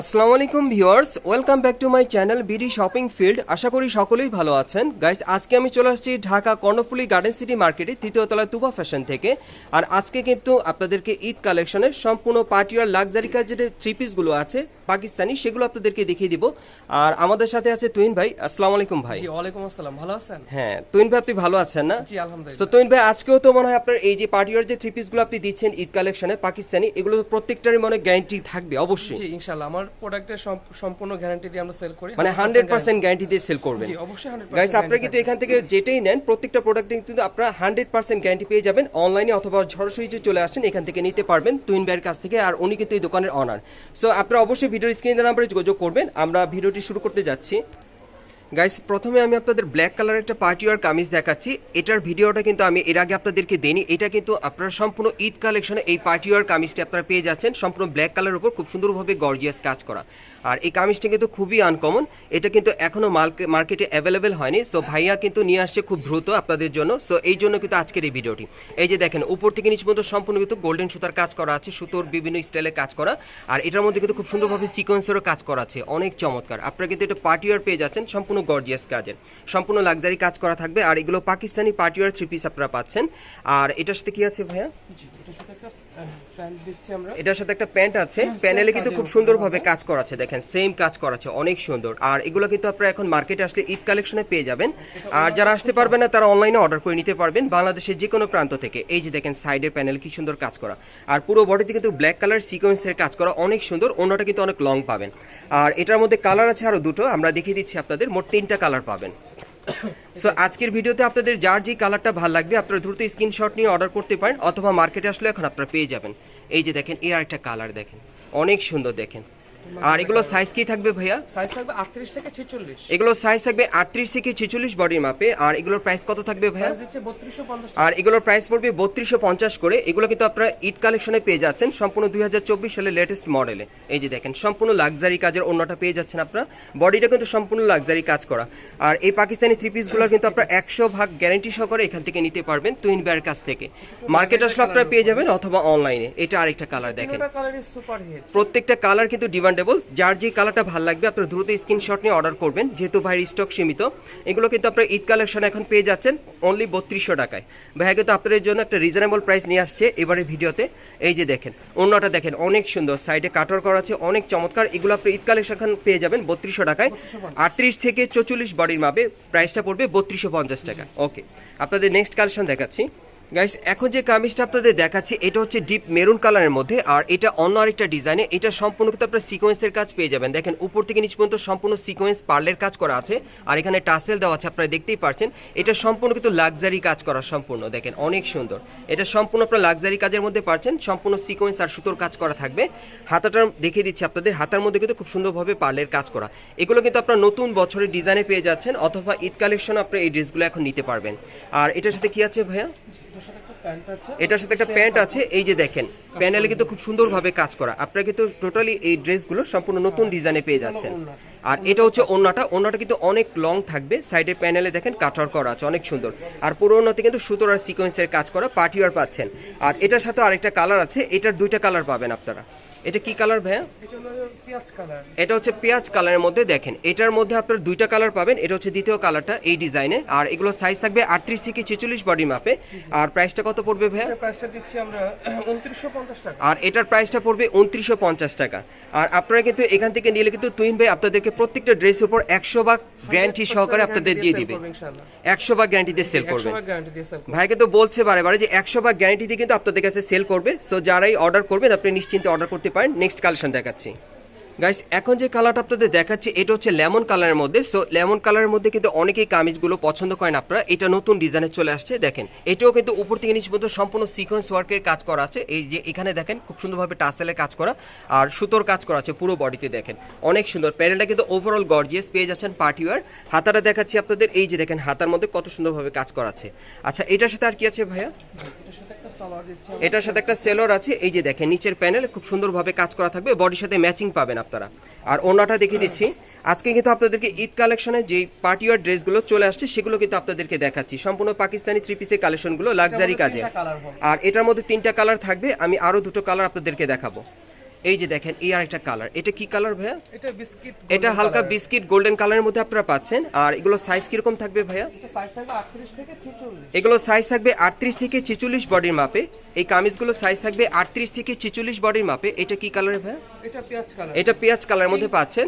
আসসালামু আলাইকুম viewers welcome back to my channel BD shopping field. আশা করি সকলেই ভালো আছেন। গাইস আজকে আমি চলে আসছি ঢাকা কর্ণফুলি গার্ডেন সিটি মার্কেটে তৃতীয় তলায় তুবা ফ্যাশন থেকে। আর আজকে কিন্তু আপনাদেরকে ঈদ কালেকশনের সম্পূর্ণ পার্টিয়ার লাক্সারি যে থ্রি পিসগুলো আছে পাকিস্তানি সেগুলো আপনাদেরকে দেখিয়ে দিব। আর আমাদের সাথে আছে তুইন ভাই। আসসালামু আলাইকুম ভাই। জি ওয়ালাইকুম আসসালাম। ভালো আছেন? হ্যাঁ তুইন ভাই আপনি ভালো আছেন না? জি আলহামদুলিল্লাহ। সো তুহিন ভাই আজকেও তো মনে হয় আপনার এই যে পার্টিয়ার যে থ্রি পিসগুলো আপনি দিচ্ছেন ঈদ কালেকশনে পাকিস্তানি এগুলো প্রত্যেকটারই মনে গ্যারান্টি থাকবে অবশ্যই। জি ইনশাআল্লাহ। আমার প্রোডাক্টের সম্পূর্ণ গ্যারান্টি দিয়ে আমরা সেল করি মানে হান্ড্রেড পার্সেন্ট গ্যারান্টি দিয়ে সেল করবেন। জি অবশ্যই 100% গাইস আপনারা কিন্তু এখান থেকে যেটাই নেন প্রত্যেকটা প্রোডাক্টে কিন্তু আপনারা হান্ড্রেড পার্সেন্ট গ্যারান্টি পেয়ে যাবেন। অনলাইনে অথবা সরাসরি যদি চলে আসেন এখান থেকে নিতে পারবেন তুইন ভাইয়ের কাছ থেকে আর উনি কিন্তু এই দোকানের অনার সো আপনারা অবশ্যই ভিডিওর স্ক্রিনের নাম্বারে যোগাযোগ করবেন। আমরা ভিডিওটি শুরু করতে যাচ্ছি। গাইস প্রথমে আমি আপনাদের ব্ল্যাক কালার একটা পার্টি ওয়ার কামিজ দেখাচ্ছি। এটার ভিডিওটা কিন্তু আমি এর আগে আপনাদেরকে দেনি এটা কিন্তু আপনারা সম্পূর্ণ ঈদ কালেকশনে এই পার্টি ওয়ার কামিজটি আপনারা পেয়ে যাচ্ছেন। সম্পূর্ণ ব্ল্যাক কালার উপর খুব সুন্দরভাবে গর্জিয়াস কাজ করা। আর এই কামিজটা কিন্তু খুবই আনকমন এটা কিন্তু এখনও মার্কেটে অ্যাভেলেবেল হয়নি। সো ভাইয়া কিন্তু নিয়ে আসছে খুব দ্রুত আপনাদের জন্য। সো এই জন্য কিন্তু আজকের এই ভিডিওটি। এই যে দেখেন, উপর থেকে নিচ পর্যন্ত সম্পূর্ণ কিন্তু গোল্ডেন সুতার কাজ করা আছে, সুতোর বিভিন্ন স্টাইলে কাজ করা। আর এটার মধ্যে কিন্তু খুব সুন্দরভাবে সিকোয়েন্সেরও কাজ করা আছে। অনেক চমৎকার। আপনারা কিন্তু এটা পার্টিওয়ার পেয়ে যাচ্ছেন সম্পূর্ণ গর্জিয়াস কাজের। সম্পূর্ণ লাক্সারি কাজ করা থাকবে। আর এগুলো পাকিস্তানি পার্টিওয়ার থ্রি পিস আপনারা পাচ্ছেন। আর এটার সাথে কি আছে ভাইয়া? এটার সাথে একটা প্যান্ট আছে। হ্যাঁ, প্যানেলে কিন্তু খুব সুন্দরভাবে কাজ করা আছে দেখেন সেম কাজ করা আছে অনেক সুন্দর। আর এগুলো কিন্তু আপনারা এখন মার্কেটে আসলে ঈদ কালেকশনে পেয়ে যাবেন। আর যারা আসতে পারবেন না তারা অনলাইনে অর্ডার করে নিতে পারবেন বাংলাদেশের যে কোনো প্রান্ত থেকে। এই যে দেখেন সাইডের প্যানেল কি সুন্দর কাজ করা। আর পুরো বডিতে কিন্তু ব্ল্যাক কালার সিকোয়েন্সের কাজ করা অনেক সুন্দর অন্যটা কিন্তু অনেক লং পাবেন। আর এটার মধ্যে কালার আছে আরও দুটো আমরা দেখিয়ে দিচ্ছি আপনাদের মোট তিনটা কালার পাবেন। সো আজকের ভিডিওতে আপনাদের যার যে কালারটা ভালো লাগবে, আপনারা দ্রুত স্ক্রিনশট নিয়ে অর্ডার করতে পারেন, অথবা মার্কেটে আসলে এখন আপনারা পেয়ে যাবেন। এই যে দেখেন এর একটা কালার দেখেন। অনেক সুন্দর দেখেন। আর এগুলো সাইজ কি থাকবে ভাইয়া? সাইজ থাকবে 38 থেকে 46 এগুলো সাইজ থাকবে আটত্রিশ থেকে ছেচল্লিশ বডির মাপে আর এগুলোর প্রাইস কত থাকবে ভাইয়া? দিচ্ছে 3250 আর এগুলোর প্রাইস পড়বে বত্রিশশো পঞ্চাশ করে। এগুলো কিন্তু আপনারা ঈদ কালেকশনে পেয়ে যাচ্ছেন। সম্পূর্ণ দুই হাজার চব্বিশ সালের লেটেস্ট মডেলে এই যে দেখেন সম্পূর্ণ লাক্সারি কাজের অন্যটা পেয়ে যাচ্ছেন আপনারা। বডিটা কিন্তু সম্পূর্ণ লাক্সারি কাজ করা। আর এই পাকিস্তানি থ্রি পিসগুলোর কিন্তু আপনারা একশো ভাগ গ্যারান্টি সহকারে এখান থেকে নিতে পারবেন তুইন বেয়ার কাছ থেকে। মার্কেট আসলে আপনারা পেয়ে যাবেন অথবা অনলাইনে এটা আরেকটা কালার দেখেন। এটা কালার সুপার হিট প্রত্যেকটা কালার কিন্তু ডিমান্ডেবল যার যে কালারটা ভালো লাগবে, আপনারা দ্রুত স্ক্রিনশট নিয়ে অর্ডার করবেন। যেহেতু ভাইয়ের স্টক সীমিত, এগুলো কিন্তু আপনারা ঈদ কালেকশন এখন পেয়ে যাচ্ছেন অনলি বত্রিশশো টাকায়। ভাইয়া কিন্তু আপনাদের জন্য একটা রিজনেবল প্রাইস নিয়ে আসছে এবারে ভিডিওতে। এই যে দেখেন, অন্যটা দেখেন, অনেক সুন্দর সাইডে কাটার করা আছে, অনেক চমৎকার। এগুলো আপনি ঈদ কালেকশন পেয়ে যাবেন বত্রিশশো টাকায়। আটত্রিশ থেকে চৌচল্লিশ বডির মাপে প্রাইসটা পড়বে বত্রিশশো পঞ্চাশ টাকা। ওকে আপনাদের নেক্সট কালেকশন দেখাচ্ছি। গাইস এখন যে কামিজটা আপনাদের দেখাচ্ছি, এটা হচ্ছে ডিপ মেরুন কালারের মধ্যে, আর এটা অন্য আরেকটা ডিজাইনে এটা সম্পূর্ণ কিন্তু আপনার সিকোয়েন্সের কাজ পেয়ে যাবেন। দেখেন, উপর থেকে নিচ পর্যন্ত সম্পূর্ণ সিকোয়েন্স পার্লের কাজ করা আছে, আর এখানে টাসেল দেওয়া আছে, আপনারা দেখতেই পাচ্ছেন এটা সম্পূর্ণ কিন্তু লাক্সারি কাজ করা সম্পূর্ণ, দেখেন, অনেক সুন্দর। এটা সম্পূর্ণ আপনার লাক্সারি কাজের মধ্যে পাচ্ছেন, সম্পূর্ণ সিকোয়েন্স আর সুতোর কাজ করা থাকবে। হাতাটা দেখিয়ে দিচ্ছি আপনাদের, হাতার মধ্যে কিন্তু খুব সুন্দরভাবে পার্লের কাজ করা। এগুলো কিন্তু আপনার নতুন বছরের ডিজাইনে পেয়ে যাচ্ছেন, অথবা ঈদ কালেকশন আপনার এই ড্রেসগুলো এখন নিতে পারবেন। আর এটার সাথে কি আছে ভাইয়া? এটার সাথে একটা প্যান্ট আছে এটার সাথে একটা প্যান্ট আছে এই যে দেখেন প্যানেলে কিন্তু খুব সুন্দরভাবে কাজ করা। আপনারা কিন্তু টোটালি এই ড্রেসগুলো সম্পূর্ণ নতুন ডিজাইনে পেয়ে যাচ্ছেন। আর এটা হচ্ছে ওন্নাটা ওন্নাটা কিন্তু অনেক লং থাকবে। সাইডের প্যানেলে দেখেন কাটার করা আছে অনেক সুন্দর। আর পুরো ওন্নাতে কিন্তু সুতোর আর সিকোয়েন্সের কাজ করা পার্টিওয়ার পাচ্ছেন। আর এটার সাথে আরেকটা কালার আছে এটার দুইটা কালার পাবেন আপনারা। এটা কি কালার ভাইয়া? এটা হলো পেঁয়াজ কালার এটা হচ্ছে পেঁয়াজ কালারের মধ্যে দেখেন। এটার মধ্যে আপনার দুইটা কালার পাবেন এটা হচ্ছে দ্বিতীয় কালারটা এই ডিজাইনে আর এগুলো সাইজ থাকবে আটত্রিশ থেকে ছেচল্লিশ বডি মাপে আর প্রাইসটা কত পড়বে ভাইয়া? প্রাইসটা দিচ্ছি আমরা 2950 টাকা। আর এটার প্রাইসটা পড়বে উনত্রিশশো পঞ্চাশ টাকা। আর আপনারা কিন্তু এখান থেকে নিলে কিন্তু তুহিন ভাই আপনাদেরকে প্রত্যেকটা ড্রেসের উপর একশো ভাগ গ্যারান্টি সহকারে আপনাদের দিয়ে দিবে। ইনশাআল্লাহ একশো ভাগ গ্যারান্টি দিয়ে সেল 100 করবে ভাগ গ্যারান্টি দিয়ে সেল ভাই কিন্তু বলছে বারে বারে যে একশো ভাগ গ্যারান্টি দিয়ে কিন্তু আপনাদের কাছে সেল করবে। সো যারাই অর্ডার করবেন আপনি নিশ্চিন্তে অর্ডার করতে পারেন। নেক্সট কালেকশন দেখাচ্ছি। গাইস এখন যে কালারটা আপনাদের দেখাচ্ছি এটা হচ্ছে লেমন কালারের মধ্যে। সো লেমন কালারের মধ্যে কিন্তু অনেকেই কামিজগুলো পছন্দ করেন আপনারা। এটা নতুন ডিজাইনে চলে আসছে দেখেন। এটাও কিন্তু উপর থেকে নিচ পর্যন্ত সম্পূর্ণ সিকোয়েন্স ওয়ার্কের কাজ করা আছে। এই যে এখানে দেখেন খুব সুন্দরভাবে টাসেলের কাজ করা আর সুতোর কাজ করা আছে পুরো বডিতে দেখেন। অনেক সুন্দর। প্যানেলটা কিন্তু ওভারঅল গর্জিয়াস পেয়ে যাচ্ছেন পার্টি ওয়ার হাতাটা দেখাচ্ছি আপনাদের এই যে দেখেন হাতার মধ্যে কত সুন্দরভাবে কাজ করা আছে। আচ্ছা এটার সাথে আর কি আছে ভাইয়া? এটার সাথে একটা সালোয়ার এটার সাথে একটা সেলর আছে। এই যে দেখেন নিচের প্যানেল খুব সুন্দরভাবে কাজ করা থাকবে। বডির সাথে ম্যাচিং পাবেন আপনারা। আর অন্যটা দেখে দিচ্ছি। আজকে কিন্তু আপনাদেরকে ঈদ কালেকশনে যে পার্টি পার্টিওয়ার ড্রেসগুলো চলে আসছে সেগুলো কিন্তু আপনাদেরকে দেখাচ্ছি। সম্পূর্ণ পাকিস্তানি থ্রি পিসের কালেকশনগুলো লাক্সারি কাজে। আর এটার মধ্যে তিনটা কালার থাকবে আমি আরও দুটো কালার আপনাদেরকে দেখাবো। এই যে দেখেন এই আরেকটা কালার এটা কি কালার ভাইয়া? এটা বিস্কিট এটা হালকা বিস্কিট গোল্ডেন কালারের মধ্যে আপনারা পাচ্ছেন। আর এগুলো সাইজ কীরকম থাকবে ভাইয়া? এটা সাইজ থাকবে 38 থেকে 46 এগুলো সাইজ থাকবে আটত্রিশ থেকে ছেচল্লিশ বডির মাপে। এই কামিজগুলো সাইজ থাকবে আটত্রিশ থেকে ছেচল্লিশ বডির মাপে। এটা কি কালার ভাইয়া? এটা পেঁয়াজ কালার এটা পেঁয়াজ কালারের মধ্যে পাচ্ছেন?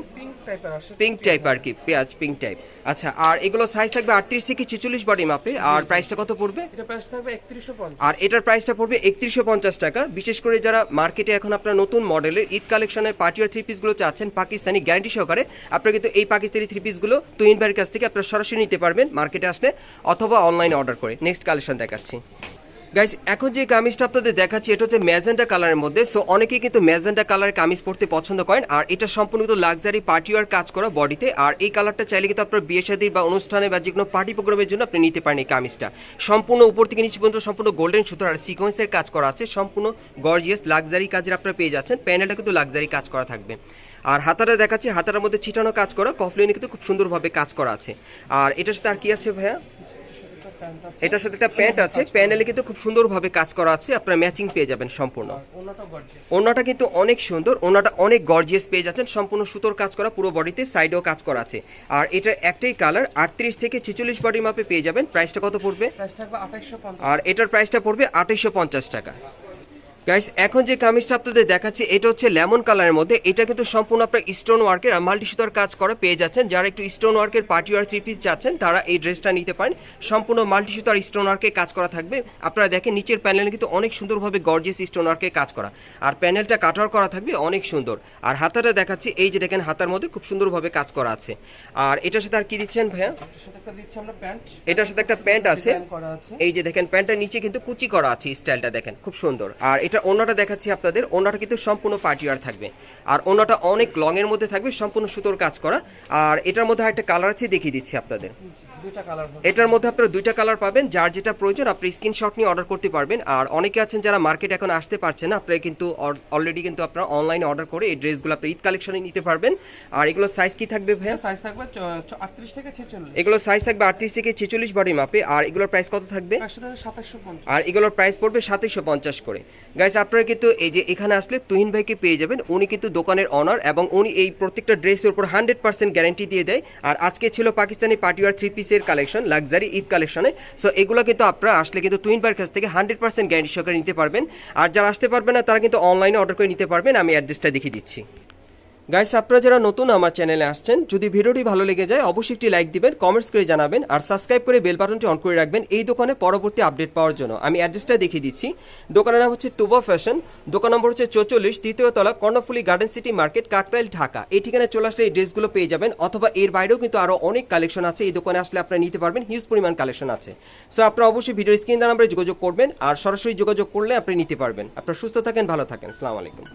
পিঙ্ক টাইপ আর কি পেঁয়াজ পিঙ্ক টাইপ আচ্ছা আর এগুলো সাইজ থাকবে আটত্রিশ থেকে ছেচল্লিশ বডি মাপে। আর প্রাইসটা কত পড়বে? এটা প্রাইস থাকবে 3150 আর এটার প্রাইসটা পড়বে একত্রিশশো পঞ্চাশ টাকা। বিশেষ করে যারা মার্কেটে এখন আপনার নতুন মডেলের ঈদ কালেকশনের পার্টিওয়ার থ্রি পিসগুলো চাচ্ছেন পাকিস্তানি গ্যারান্টি সহকারে। আপনারা কিন্তু এই পাকিস্তানি থ্রি পিসগুলো তুহিন ভাইয়ের কাছ থেকে আপনারা সরাসরি নিতে পারবেন মার্কেটে আসলে অথবা অনলাইনে অর্ডার করে। নেক্সট কালেকশন দেখাচ্ছি। গাইস এখন যে কামিজটা আপনাদের দেখাচ্ছি, এটা হচ্ছে ম্যাজেন্টা কালারের মধ্যে। সো অনেকেই কিন্তু ম্যাজেন্টা কালারের কামিজ পরতে পছন্দ করেন। আর এটা সম্পূর্ণ লাক্সারি পার্টি ওয়ার কাজ করা বডিতে আর এই কালারটা চাইলে কিন্তু আপনার বিয়ে শাদীর বা অনুষ্ঠানে বা যে কোনো পার্টি প্রোগ্রামের জন্য আপনি নিতে পারেন এই কামিজটা। সম্পূর্ণ উপর থেকে নিচে পর্যন্ত সম্পূর্ণ গোল্ডেন সুতোর আর সিকোয়েন্সের কাজ করা আছে। সম্পূর্ণ গর্জিয়াস লাক্সারি কাজের আপনারা পেয়ে যাচ্ছেন। প্যানেলটা কিন্তু লাক্সারি কাজ করা থাকবে। আর হাতাটা দেখাচ্ছি হাতার মধ্যে ছিটানো কাজ করা। কফলিনে কিন্তু খুব সুন্দরভাবে কাজ করা আছে। আর এটার সাথে আর কি আছে ভাইয়া? এটার সাথে একটা প্যান্ট আছে। প্যানেলে কিন্তু খুব সুন্দরভাবে কাজ করা আছে। আপনারা ম্যাচিং পেয়ে যাবেন সম্পূর্ণ। ওনাটা কিন্তু অনেক সুন্দর। ওনাটা অনেক গর্জিয়াস পেয়ে যাচ্ছেন। সম্পূর্ণ সুতোর কাজ করা পুরো বডিতে সাইডেও কাজ করা আছে। আর এটার একটাই কালার আটত্রিশ থেকে ছেচল্লিশ বডি মাপে পেয়ে যাবেন। প্রাইসটা কত পড়বে? প্রাইস থাকবে 2850 আর এটার প্রাইসটা পড়বে আঠাইশো পঞ্চাশ টাকা। গাইস এখন যে কামিজটা আপনাদের দেখাচ্ছি এটা হচ্ছে লেমন কালারের মধ্যে। এটা কিন্তু সম্পূর্ণ আপনার স্টোন ওয়ার্কের আর মাল্টি সুতার কাজ করা পেয়ে যাচ্ছেন। যারা একটু স্টোন ওয়ার্কের পার্টি ওয়ার থ্রি পিস যাচ্ছেন তারা এই ড্রেসটা নিতে পারেন। সম্পূর্ণ মাল্টি সুতার স্টোন ওয়ার্কে কাজ করা থাকবে। আপনারা দেখেন নিচের প্যানেলে কিন্তু অনেক সুন্দরভাবে গর্জিয়াস স্টোন ওয়ার্কে কাজ করা। আর প্যানেলটা কাটার করা থাকবে অনেক সুন্দর। আর হাতাটা দেখাচ্ছি এই যে দেখেন হাতার মধ্যে খুব সুন্দরভাবে কাজ করা আছে। আর এটার সাথে আর কি দিচ্ছেন ভাইয়া? এটার সাথে একটা প্যান্ট এটার সাথে একটা প্যান্ট আছে। এই যে দেখেন প্যান্টটার নিচে কিন্তু কুচি করা আছে স্টাইলটা দেখেন খুব সুন্দর। আর এটা অন্যটা দেখাচ্ছি আপনাদের। অন্যটা কিন্তু সম্পূর্ণ পার্টিয়ার থাকবে। আর অন্যটা অনেক লং এর মধ্যে থাকবে সম্পূর্ণ সুতোর কাজ করা। আর এটার মধ্যে একটা কালার আছে দেখিয়ে দিচ্ছি আপনাদের। এটার মধ্যে আপনারা দুইটা কালার পাবেন যার যেটা প্রয়োজন আপনি স্ক্রিনশট নিয়ে অর্ডার করতে পারবেন। আর অনেকে আছেন যারা মার্কেট এখন আসতে পারছেন না আপনারা কিন্তু অলরেডি কিন্তু আপনারা অনলাইনে অর্ডার করে এই ড্রেসগুলো আপনি ঈদ কালেকশনে নিতে পারবেন। আর এগুলো সাইজ কি থাকবে ভাইয়া? সাইজ থাকবে 38 থেকে 46 এগুলো সাইজ থাকবে আটত্রিশ থেকে ছেচল্লিশ বডি মাপে আর এগুলোর প্রাইস কত থাকবে? 2750 আর এগুলোর প্রাইস পড়বে সাতাইশো পঞ্চাশ করে। গাইস আপনারা কিন্তু এই যে এখানে আসলে তুহিন ভাইকে পেয়ে যাবেন। উনি কিন্তু দোকানের অনার এবং উনি এই প্রত্যেকটা ড্রেসের উপর হান্ড্রেড পার্সেন্ট গ্যারান্টি দিয়ে দেয়। আর আজকে ছিল পাকিস্তানি পার্টিওয়ার থ্রি পিসের কালেকশন লাক্সারি ঈদ কালেকশনে সো এগুলো কিন্তু আপনারা আসলে কিন্তু তুহিন ভাইয়ের কাছ থেকে হান্ড্রেড পার্সেন্ট গ্যারান্টি সহকারে নিতে পারবেন। আর যারা আসতে পারবেন না, তারা কিন্তু অনলাইনে অর্ডার করে নিতে পারবেন। আমি অ্যাড্রেসটা দেখিয়ে দিচ্ছি। গাইস আপনারা যারা নতুন আমার চ্যানেলে আসছেন, যদি ভিডিওটি ভালো লেগে যায়, অবশ্যই একটি লাইক দিবেন কমেন্টস করে জানাবেন, আর সাবস্ক্রাইব করে বেল বাটনটি অন করে রাখবেন এই দোকানে পরবর্তী আপডেট পাওয়ার জন্য। আমি অ্যাড্রেসটা দেখিয়ে দিচ্ছি। দোকানের নাম হচ্ছে তুবা ফ্যাশন দোকান নম্বর হচ্ছে চৌচল্লিশ, তৃতীয় তলা, Karnaphuli garden city market Kakrail, Dhaka. এই ঠিকানায় চলে আসলে এই ড্রেসগুলো পেয়ে যাবেন, অথবা এর বাইরেও কিন্তু আরও অনেক কালেকশন আছে, এই দোকানে আসলে আপনারা নিতে পারবেন হিউজ পরিমাণ কালেকশন আছে। সো আপনারা অবশ্যই ভিডিও স্ক্রিন নাম্বারে যোগাযোগ করবেন, আর সরাসরি যোগাযোগ করলে আপনি নিতে পারবেন। আপনারা সুস্থ থাকেন, ভালো থাকেন। আলাইকুম।